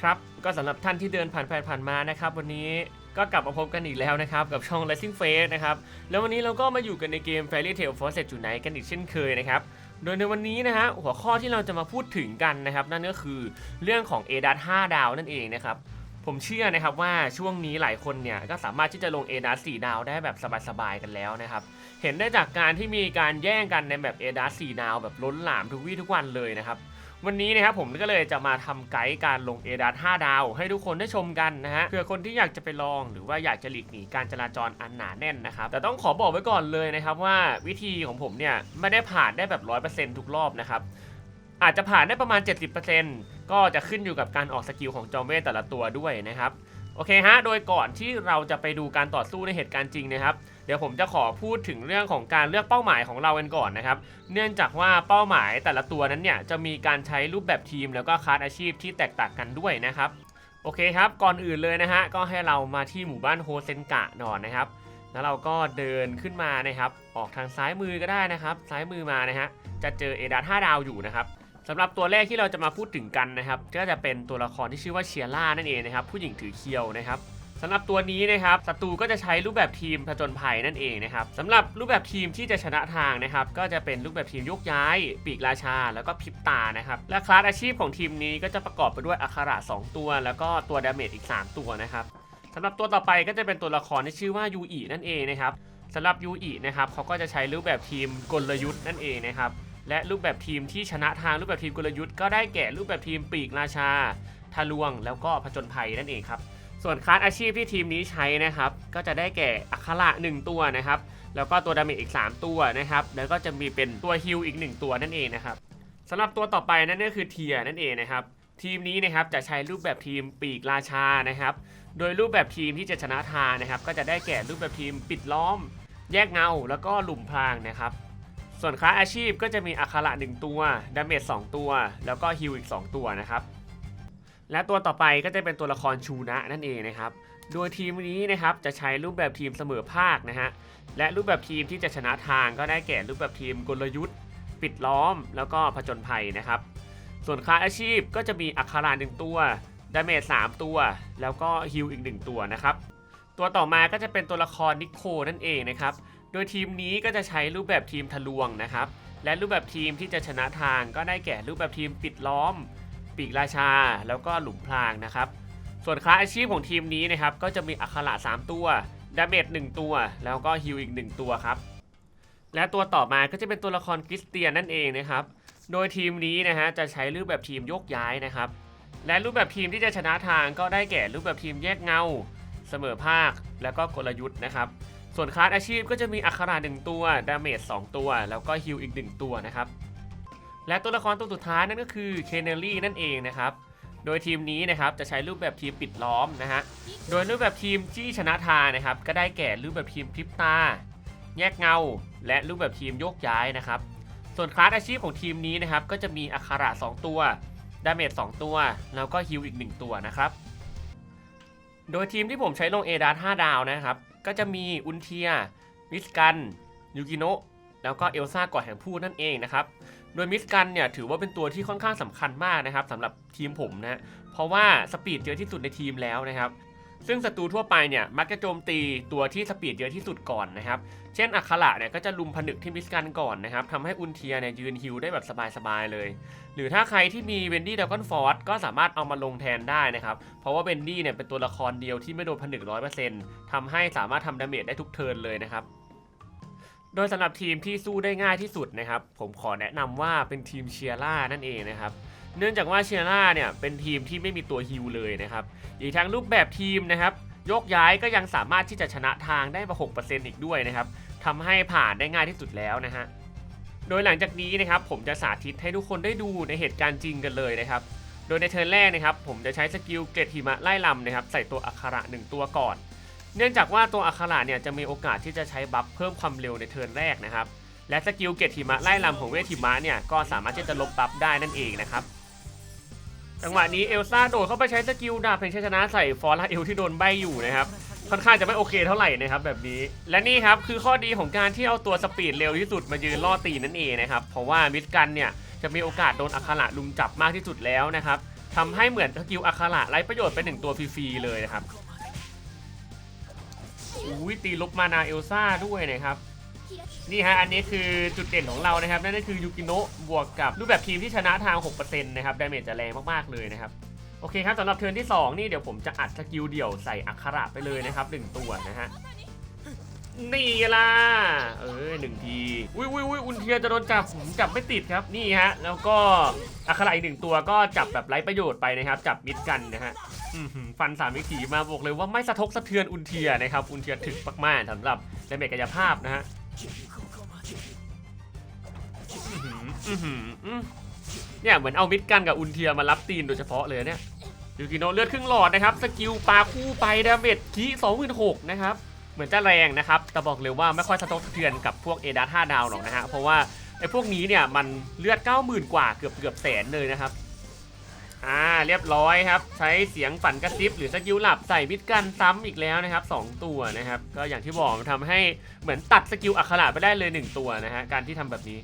ครับก็สำหรับท่านที่เดินผ่านไปผ่านมานะครับ วันนี้ก็กลับมาพบกันอีกแล้วนะครับ กับช่อง Rising Face นะครับ แล้ววันนี้เราก็มาอยู่กันในเกม Fairy Tail Forest Unite กันอีกเช่นเคยนะครับ โดยในวันนี้นะฮะหัวข้อที่เราจะมาพูดถึงกันนะครับ นั่นก็คือเรื่องของ a d a s 5ดาวนั่นเองนะครับผมเชื่อนะครับว่าช่วงนี้หลายคนเนี่ยก็สามารถที่จะลง a d a s 4ดาวได้แบบสบายๆกันแล้วนะครับ เห็นได้จากการที่มีการแย่งกันในแบบ a d a s 4ดาวแบบล้นหลามทุกวี่ทุกวันเลยนะครับ วันนี้นะครับผมก็เลยจะมาทำไกด์การลง a d a s 5ดาว ให้ทุกคนได้ชมกันนะฮะเผื่อคนที่อยากจะไปลองหรือว่าอยากจะหลีกหนีการจราจรอันหนาแน่นนะครับแต่ต้องขอบอกไว้ก่อนเลยนะครับว่าวิธีของผมเนี่ยไม่ได้ผ่านได้แบบ 100%ทุกรอบนะครับอาจจะผ่านได้ประมาณ 70%ก็จะขึ้นอยู่กับการออกสกิลของจอมเวทแต่ละตัวด้วยนะครับ โอเคฮะ โดยก่อนที่เราจะไปดูการต่อสู้ในเหตุการณ์จริงนะครับ เดี๋ยวผมจะขอพูดถึงเรื่องของการเลือกเป้าหมายของเรากันก่อนนะครับ เนื่องจากว่าเป้าหมายแต่ละตัวนั้นเนี่ยจะมีการใช้รูปแบบทีม แล้วก็คลาสอาชีพที่แตกต่างกันด้วยนะครับ โอเคครับ ก่อนอื่นเลยนะฮะ ก็ให้เรามาที่หมู่บ้านโฮเซนกะหน่อยนะครับ แล้วเราก็เดินขึ้นมานะครับ ออกทางซ้ายมือก็ได้นะครับ ซ้ายมือมานะฮะ จะเจอเอดา5ดาวอยู่นะครับ สำหรับตัวแรกที่เราจะมาพูดถึงกันนะครับ ก็จะเป็นตัวละครที่ชื่อว่าเชียร่านั่นเองนะครับ ผู้หญิงถือเคียวนะครับสำหรับตัวนี้นะครับศัตรูก็จะใช้รูปแบบทีมผจญภัยนั่นเองนะครับสำหรับรูปแบบทีมที่จะชนะทางนะครับก็จะเป็นรูปแบบทีมยกย้าย ปีกราชา แล้วก็พิบตานะครับและคลาสอาชีพของทีมนี้ก็จะประกอบไปด้วยอักขระ 2 ตัว แล้วก็ตัวดาเมจอีก 3 ตัวนะครับสำหรับตัวต่อไปก็จะเป็นตัวละครที่ชื่อว่ายูอินั่นเองนะครับสำหรับยูอินะครับเขาก็จะใช้รูปแบบทีมกลยุทธ์นั่นเองนะครับ และรูปแบบทีมที่ชนะทางรูปแบบทีมกลยุทธ์ก็ได้แก่รูปแบบทีมปีกราชา ทะลวง แล้วก็ผจญภัยนั่นเองครับ ส่วนคลาสอาชีพที่ทีมนี้ใช้นะครับ ก็จะได้แก่อัคระ 1 ตัวนะครับ แล้วก็ตัวดาเมจอีก 3 ตัวนะครับ แล้วก็จะมีเป็นตัวฮิลอีก 1 ตัวนั่นเองนะครับสำหรับตัวต่อไปนั่นก็คือเทียนั่นเองนะครับ ทีมนี้นะครับจะใช้รูปแบบทีมปีกราชานะครับ โดยรูปแบบทีมที่จะชนะทางนะครับ ก็จะได้แก่รูปแบบทีมปิดล้อม แยกเงา แล้วก็หลุมพรางนะครับ ส่วนคลาสอาชีพก็จะมีอัคขระ1ตัวดาเมจ2ตัว แล้วก็ฮิลอีก 2 ตัวนะครับ และตัวต่อไปก็จะเป็นตัวละครชูนะนั่นเองนะครับ โดยทีมนี้นะครับจะใช้รูปแบบทีมเสมอภาคนะฮะ และรูปแบบทีมที่จะชนะทางก็ได้แก่รูปแบบทีมกลยุทธ์ ปิดล้อม แล้วก็ผจญภัยนะครับ ส่วนคลาสอาชีพก็จะมีอัคราหนึ่งตัวดาเมจ3ตัว แล้วก็ฮิลอีก 1 ตัวนะครับ ตัวต่อมาก็จะเป็นตัวละครนิโคนั่นเองนะครับ ดยทีมนี้ก็จะใช้รูปแบบทีมทะลวงนะครับ และรูปแบบทีมที่จะชนะทางก็ได้แก่รูปแบบทีมปิดล้อม ปีกราชา แล้วก็หลุมพรางนะครับ ส่วนคลาสอาชีพของทีมนี้นะครับก็จะมีอัคระ3 ตัวดาเมจ1ตัว แล้วก็ฮิลอีก 1 ตัวครับ และตัวต่อมาก็จะเป็นตัวละครคริสเตียนนั่นเองนะครับ โดยทีมนี้นะฮะจะใช้รูปแบบทีมยกย้ายนะครับ และรูปแบบทีมที่จะชนะทางก็ได้แก่รูปแบบทีมแยกเงา เสมอภาค แล้วก็กลยุทธ์นะครับ ส่วนคลาสอาชีพก็จะมีอัครา1ตัวดาเมจ2ตัว แล้วก็ฮิลอีก1ตัวนะครับ และตัวละครตัวสุดท้ายนั่นก็คือเคนเนอรี่นั่นเองนะครับ โดยทีมนี้นะครับจะใช้รูปแบบทีมปิดล้อมนะฮะ โดยรูปแบบทีมที่ชนะทานะครับ ก็ได้แก่รูปแบบทีมพริบตา แยกเงา และรูปแบบทีมโยกย้ายนะครับ ส่วนคลาสอาชีพของทีมนี้นะครับก็จะมีอัคระ2ตัวดาเมจ2ตัว แล้วก็ฮิลอีก1ตัวนะครับโดยทีมที่ผมใช้ลงเอดา5ดาวนะครับ ก็จะมีอุนเทียมิสกันยูกิโนะแล้วก็เอลซ่าก่อแห่งพูดนั่นเองนะครับ โดยมิสกันเนี่ยถือว่าเป็นตัวที่ค่อนข้างสำคัญมากนะครับสำหรับทีมผมนะ เพราะว่าสปีดเยอะที่สุดในทีมแล้วนะครับ ซึ่งศัตรูทั่วไปเนี่ยมักจะโจมตีตัวที่สปีดเยอะที่สุดก่อนนะครับ เช่นอัคระเนี่ยก็จะลุมผนึกที่มิสกันก่อนนะครับทำให้อุนเทียเนี่ยยืนฮิลได้แบบสบายๆเลย หรือถ้าใครที่มีเวนดี้ดากอนฟอร์ดก็สามารถเอามาลงแทนได้นะครับ เพราะว่าเวนดี้เนี่ยเป็นตัวละครเดียวที่ไม่โดนผนึก100%ทำให้สามารถทำดาเมจได้ทุกเทิร์นเลยนะครับโดยสำหรับทีมที่สู้ได้ง่ายที่สุดนะครับ ผมขอแนะนำว่าเป็นทีมเชียร่านั่นเองนะครับ เนื่องจากว่าเชียร่าเนี่ยเป็นทีมที่ไม่มีตัวฮิลเลยนะครับ อีกทั้งรูปแบบทีมนะครับยกย้ายก็ยังสามารถที่จะชนะทางได้มา6%อีกด้วยนะครับทำให้ผ่านได้ง่ายที่สุดแล้วนะฮะ โดยหลังจากนี้นะครับผมจะสาธิตให้ทุกคนได้ดูในเหตุการณ์จริงกันเลยนะครับ โดยในเทิร์นแรกนะครับผมจะใช้สกิลเกรดหิมะไล่ลำนะครับใส่ตัวอักขระหนึ่งตัวก่อน เนื่องจากว่าตัวอักขระเนี่ยจะมีโอกาสที่จะใช้บัฟเพิ่มความเร็วในเทิร์นแรกนะครับ และสกิลเกตหิมะไล่ลำของเวทหิมะเนี่ยก็สามารถที่จะลบบัฟได้นั่นเองนะครับ จังหวะนี้เอลซ่าโดดเข้าไปใช้สกิลดาบเพลงชัยชนะใส่ฟอร์ราเอลที่โดนใบอยู่นะครับค่อนข้างจะไม่โอเคเท่าไหร่นะครับแบบนี้ และนี่ครับคือข้อดีของการที่เอาตัวสปีดเร็วที่สุดมายืนล่อตีนั่นเองนะครับเพราะว่ามิดกันเนี่ยจะมีโอกาสโดนอัคระลุมจับมากที่สุดแล้วนะครับทำให้เหมือนสกิลอัคระไร้ประโยชน์ไปหนึ่งตัวฟรีๆเลยนะครับอุ้ยตีลบมานาเอลซ่าด้วยนะครับ นี่ฮะ อันนี้คือจุดเด่นของเรานะครับ นั่นก็คือยูกิโนะบวกกับรูปแบบทีมที่ชนะทาง 6%นะครับดาเมจจะแรงมาก ๆ เลยนะครับ โอเคครับสำหรับเทิร์นที่ 2 นี่เดี๋ยวผมจะอัดสกิลเดี่ยวใส่อัคระไปเลยนะครับหนึ่งตัวนะฮะ นี่ล่ะ เออหนึ่งที อุ้ยอุ้ยอุ้ยอุนเทียจะโดนจับผมจับไม่ติดครับ นี่ฮะ แล้วก็อัคระอีกหนึ่งตัวก็จับแบบไร้ประโยชน์ไปนะครับ จับมิดกันนะฮะฟันสามวิถีมาบอกเลยว่าไม่สะทกสะเทือนอุนเทียนะครับ อุนเทียถึกมากๆสำหรับดาเมจกายภาพนะฮะ เนี่ยเหมือนเอามิดกันกับอุนเทียมารับตีนโดยเฉพาะเลยเนี่ยยูกิโนะเลือดครึ่งหลอดนะครับ สกิลปลาคู่ไปดาเมจคีสองหมื่นหกนะครับ เหมือนจะแรงนะครับ แต่บอกเลยว่าไม่ค่อยสะทกสะเทือนกับพวกเอดาท่าดาวหรอกนะฮะ เพราะว่าไอ้พวกนี้เนี่ยมันเลือด 90,000 กว่าเกือบเกือบแสนเลยนะครับ อ่าเรียบร้อยครับ ใช้เสียงฝันกระซิบหรือสกิลหลับใส่มิดกันซ้ำอีกแล้วนะครับ 2 ตัวนะครับ ก็อย่างที่บอกมันทำให้เหมือนตัดสกิลอัคระไปได้เลย 1 ตัวนะฮะการที่ทำแบบนี้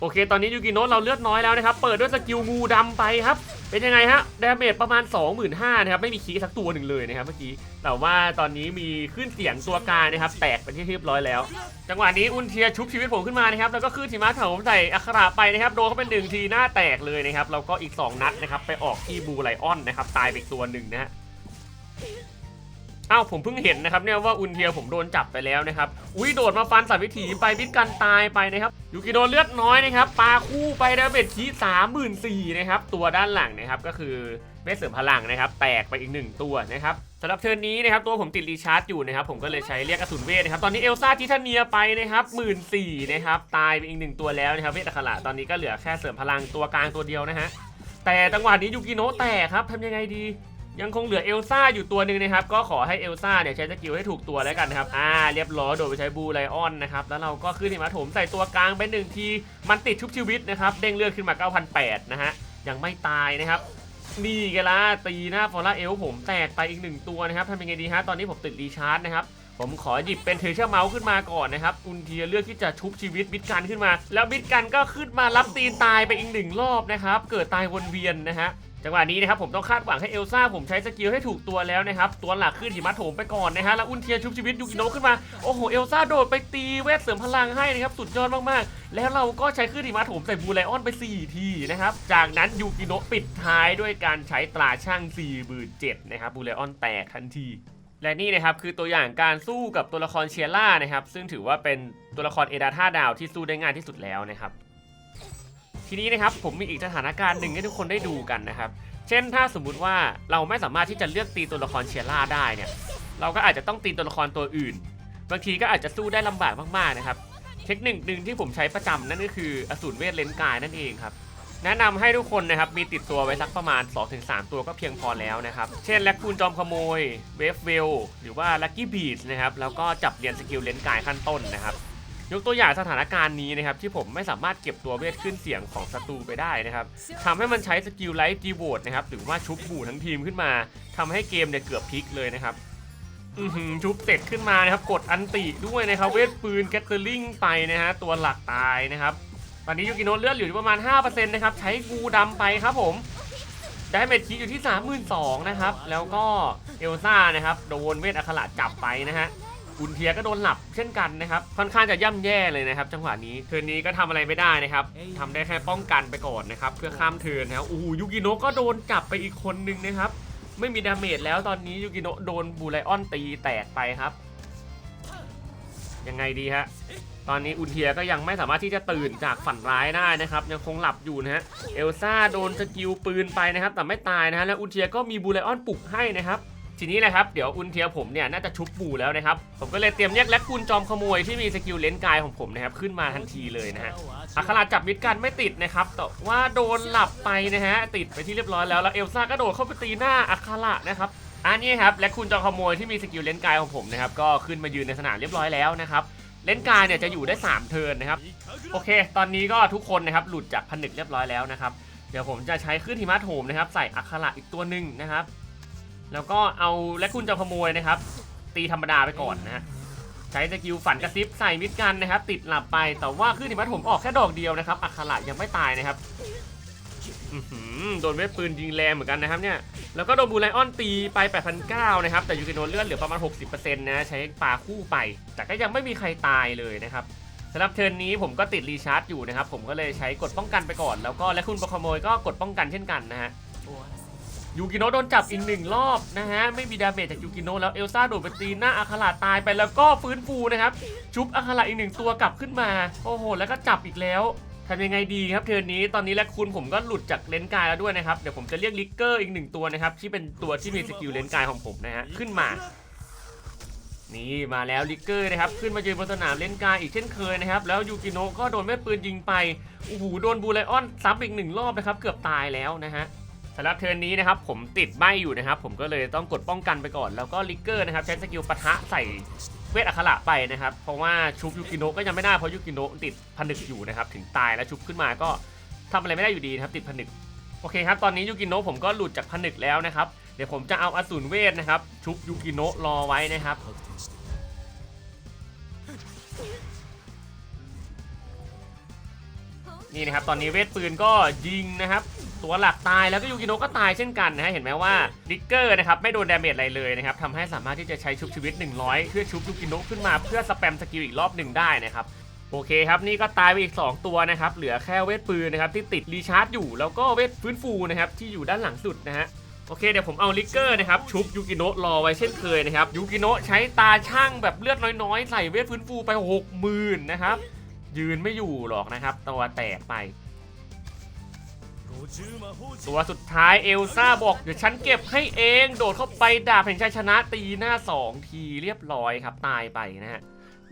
โอเค ตอนนี้ยูกิโนะเราเลือดน้อยแล้วนะครับ เปิดด้วยสกิลงูดำไปครับ เป็นยังไงฮะดาเมจประมาณ 25,000นะครับไม่มีคีย์สักตัวหนึ่งเลยนะครับเมื่อกี้แต่ว่าตอนนี้มีขึ้นเสียงตัวกายนะครับแตกเป็นที่เรียบร้อยแล้ว จังหวะนี้อุนเทียชุบชีวิตผมขึ้นมานะครับแล้วก็ขึ้นทีมาถมใส่อัคราไปนะครับโดนเขาเป็นหนึ่งทีหน้าแตกเลยนะครับแล้วก็อีก 2 นัดนะครับไปออกที่บูไลออนนะครับตายไปตัวหนึ่งนะฮะ อ้าวผมเพิ่งเห็นนะครับเนี่ยว่าอุนเทียผมโดนจับไปแล้วนะครับ อุ้ยโดดมาฟันสามวิถีไปบิดกันตายไปนะครับยูกิโดนเลือดน้อยนะครับปลาคู่ไปดาเมจคีสามหมื่นสี่นะครับตัวด้านหลังนะครับก็คือเวทเสริมพลังนะครับ แตกไปอีกหนึ่งตัวนะครับสำหรับเทิร์นนี้นะครับตัวผมติดรีชาร์จอยู่นะครับผมก็เลยใช้เรียกกระสุนเวทนะครับตอนนี้เอลซ่าทิทาเนียไปนะครับหมื่นสี่นะครับตายไปอีกหนึ่งตัวแล้วนะครับเวทอัคระตอนนี้ก็เหลือแค่เสริมพลังตัวกลางตัวเดียวนะฮะแต่จังหวะนี้ยูกิโนะแตกครับทำยังไงดี ยังคงเหลือเอลซ่าอยู่ตัวหนึ่งนะครับ ก็ขอให้เอลซ่าเนี่ยใช้สกิลให้ถูกตัวแล้วกันนะครับ อ่า เรียบร้อยโดดไปใช้บูไลออนนะครับ แล้วเราก็ขึ้นหิมะถมใส่ตัวกลางไปหนึ่งที มันติดชุบชีวิตนะครับ เด้งเลือดขึ้นมา 9,800 นะฮะ ยังไม่ตายนะครับ นี่ไงล่ะตีหน้าฟอร่าเอลผมแตกไปอีกหนึ่งตัวนะครับทำยังไงดีฮะ ตอนนี้ผมติดรีชาร์จนะครับผมขอหยิบเป็นเทเชอร์เมาส์ขึ้นมาก่อนนะครับ อุนเทียเลือกที่จะชุบชีวิตบิดกันขึ้นมา แล้วบิดกันก็ขึ้นมารับตีนตายไปอีกหนึ่งรอบนะครับ เกิดตายวนเวียนนะฮะ จังหวะนี้นะครับผมต้องคาดหวังให้เอลซ่าผมใช้สกิลให้ถูกตัวแล้วนะครับตัวหลักขึ้นหิมะโถมไปก่อนนะฮะแล้วอุนเทียชุบชีวิตยูกิโนะขึ้นมาโอ้โหเอลซ่าโดดไปตีเวทเสริมพลังให้นะครับสุดยอดมากๆ แล้วเราก็ใช้ขึ้นหิมะโถมใส่บูไลออนไป 4 ทีนะครับจากนั้นยูกิโนะปิดท้ายด้วยการใช้ตราช่าง4 7 0 0นะครับบูไลออนแตกทันทีและนี่นะครับคือตัวอย่างการสู้กับตัวละครเชียร่านะครับซึ่งถือว่าเป็นตัวละครเอดาท่าดาวที่สู้ได้ง่ายที่สุดแล้วนะครับ ทีนี้นะครับผมมีอีกสถานการณ์หนึ่งให้ทุกคนได้ดูกันนะครับ เช่นถ้าสมมุติว่าเราไม่สามารถที่จะเลือกตีตัวละครเชียร่าได้เนี่ย เราก็อาจจะต้องตีตัวละครตัวอื่น บางทีก็อาจจะสู้ได้ลำบากมากๆนะครับ เทคนิคหนึ่งที่ผมใช้ประจำนั่นก็คืออสูรเวทเลนกายนั่นเองครับแนะนำให้ทุกคนนะครับมีติดตัวไว้สักประมาณ 2-3 ตัวก็เพียงพอแล้วนะครับ เช่นแลกคูนจอมขโมยเวฟเวลหรือว่าลักกี้บีดนะครับแล้วก็จับเรียนสกิลเลนกายขั้นต้นนะครับ ยกตัวอย่างสถานการณ์นี้นะครับที่ผมไม่สามารถเก็บตัวเวทขึ้นเสียงของศัตรูไปได้นะครับทำให้มันใช้สกิลไลท์จีโวดนะครับหรือว่าชุบหมู่ทั้งทีมขึ้นมาทำให้เกมเนี่ยเกือบพลิกเลยนะครับอือหือชุบเสร็จขึ้นมานะครับกดอันติด้วยนะครับเวทปืนแกตเตอร์ลิงไปนะฮะตัวหลักตายนะครับตอนนี้ยูกิโนะเลือดอยู่ที่ประมาณ 5%นะครับใช้งูดำไปครับผมได้เมจคีอยู่ที่ 32,000นะครับแล้วก็เอลซ่านะครับโดนเวทอัคระจับไปนะฮะ อุนเทียก็โดนหลับเช่นกันนะครับ ค่อนข้างจะย่ำแย่เลยนะครับจังหวะนี้เทิร์นนี้ก็ทำอะไรไม่ได้นะครับทำได้แค่ป้องกันไปก่อนนะครับเพื่อข้ามเทิร์นนะครับโอ้โหยูกิโนะก็โดนจับไปอีกคนนึงนะครับไม่มีดาเมจแล้วตอนนี้ยูกิโนะโดนบูไลออนตีแตกไปครับ ยังไงดีฮะตอนนี้อุนเทียก็ยังไม่สามารถที่จะตื่นจากฝันร้ายได้นะครับ ยังคงหลับอยู่นะฮะเอลซ่าโดนสกิลปืนไปนะครับ แต่ไม่ตายนะฮะแล้วอุนเทียก็มีบูไลออนปลุกให้นะครับ ทีนี้นะครับเดี๋ยวอุนเทียผมเนี่ยน่าจะชุบบูแล้วนะครับผมก็เลยเตรียมเรียกแลกคูนจอมขโมยที่มีสกิลเลนกายของผมนะครับขึ้นมาทันทีเลยนะฮะอัคราจับมิดกันไม่ติดนะครับแต่ว่าโดนหลับไปนะฮะติดไปที่เรียบร้อยแล้วแล้วเอลซ่าก็โดดเข้าไปตีหน้าอัครานะครับอันนี้ครับและคุณจอมขโมยที่มีสกิลเลนกายของผมนะครับก็ขึ้นมายืนในสนามเรียบร้อยแล้วนะครับเลนกายเนี่ยจะอยู่ได้ 3 เทิร์นนะครับโอเค ตอนนี้ก็ทุกคนนะครับหลุดจากผนึกเรียบร้อยแล้วนะครับเดี๋ยวผมจะใช้ขึ้นหิมะโถมนะครับใส่อัคระอีกตัวหนึ่งนะครับ แล้วก็เอาและคุณจอมขโมยนะครับ ตีธรรมดาไปก่อนนะฮะใช้สกิลฝันกระซิบใส่มิดกันนะครับ ติดหลับไปแต่ว่าขึ้นหิมะโถมออกแค่ดอกเดียวนะครับอัคระยังไม่ตายนะครับโดนเวทปืนยิงแรงเหมือนกันนะครับเนี่ยแล้วก็โดนบูไลออนตีไป 8,900 นะครับ แต่ยูกิโนเลือดเหลือประมาณ 60%นะใช้ปลาคู่ไป แต่ก็ยังไม่มีใครตายเลยนะครับสำหรับเทิร์นนี้ผมก็ติดรีชาร์จอยู่นะครับ ผมก็เลยใช้กดป้องกันไปก่อน แล้วก็และคุณปะขโมยก็กดป้องกันเช่นกันนะฮะ ยูกิโนะโดนจับอีกหนึ่งรอบนะฮะ ไม่มีดาเมจจากยูกิโนะแล้วเอลซ่าโดดไปตีหน้าอาคาราตายไปแล้วก็ฟื้นฟูนะครับ ชุบอาคาราอีกหนึ่งตัวกลับขึ้นมา โอ้โห แล้วก็จับอีกแล้วทำยังไงดีครับเทิร์นนี้ตอนนี้และคุณผมก็หลุดจากเลนกายแล้วด้วยนะครับเดี๋ยวผมจะเรียกลิกเกอร์อีกหนึ่งตัวนะครับที่เป็นตัวที่มีสกิลเลนกายของผมนะฮะขึ้นมา นี่มาแล้วลิกเกอร์นะครับขึ้นมายืนบนสนามเลนกายอีกเช่นเคยนะครับแล้วยูกิโนะก็โดนแม่ปืนยิงไปโอ้โหโดนบูไลออนซ้ำอีกหนึ่งรอบนะครับเกือบตายแล้วนะฮะ สำหรับเทิร์นนี้นะครับผมติดใบอยู่นะครับ ผมก็เลยต้องกดป้องกันไปก่อน แล้วก็ลิกเกอร์นะครับใช้สกิลปะทะใส่เวทอัคระไปนะครับ เพราะว่าชุบยูกิโนะก็ยังไม่ได้เพราะยูกิโนะติดผนึกอยู่นะครับถึงตายแล้วชุบขึ้นมาก็ทำอะไรไม่ได้อยู่ดีนะครับติดผนึกโอเคครับตอนนี้ยูกิโนะผมก็หลุดจากผนึกแล้วนะครับเดี๋ยวผมจะเอาอสูรเวทนะครับชุบยูกิโนะรอไว้นะครับนี่นะครับตอนนี้เวทปืนก็ยิงนะครับ ตัวหลักตายแล้วก็ยูกิโนะก็ตายเช่นกันนะฮะเห็นไหมว่าดิกเกอร์นะครับไม่โดนดาเมจอะไรเลยนะครับทำให้สามารถที่จะใช้ชุบชีวิต 100 เพื่อชุบยูกิโนะขึ้นมาเพื่อสแปมสกิลอีกรอบหนึ่งได้นะครับโอเคครับนี่ก็ตายไปอีก 2 ตัวนะครับเหลือแค่เวทปืนนะครับที่ติดรีชาร์จอยู่แล้วก็เวทฟื้นฟูนะครับที่อยู่ด้านหลังสุดนะฮะโอเคเดี๋ยวผมเอาลิกเกอร์นะครับชุบยูกิโนะรอไว้เช่นเคยนะครับยูกิโนะใช้ตาช่างแบบเลือดน้อยๆ ใส่เวทฟื้นฟูไป 60,000นะครับยืนไม่อยู่หรอกนะครับตัวแตกไป ตัวสุดท้ายเอลซ่าบอกเดี๋ยวฉันเก็บให้เอง โดดเข้าไปดาบแห่งชัยชนะตีหน้า 2 ทีเรียบร้อยครับตายไปนะฮะ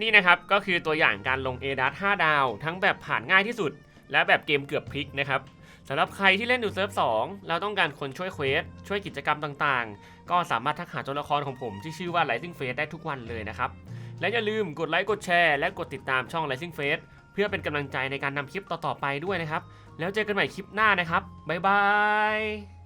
นี่นะครับก็คือตัวอย่างการลงเอดัส5ดาว ทั้งแบบผ่านง่ายที่สุด และแบบเกมเกือบพลิกนะครับสำหรับใครที่เล่นอยู่เซิร์ฟ2แล้วต้องการคนช่วยเควสช่วยกิจกรรมต่างๆ ก็สามารถทักหาตัวละครของผมที่ชื่อว่า Rising Face ได้ทุกวันเลยนะครับ และอย่าลืมกดไลค์กดแชร์และกดติดตามช่อง Rising Face เพื่อเป็นกำลังใจในการนำคลิปต่อๆไปด้วยนะครับ แล้วเจอกันใหม่คลิปหน้านะครับ บ๊ายบาย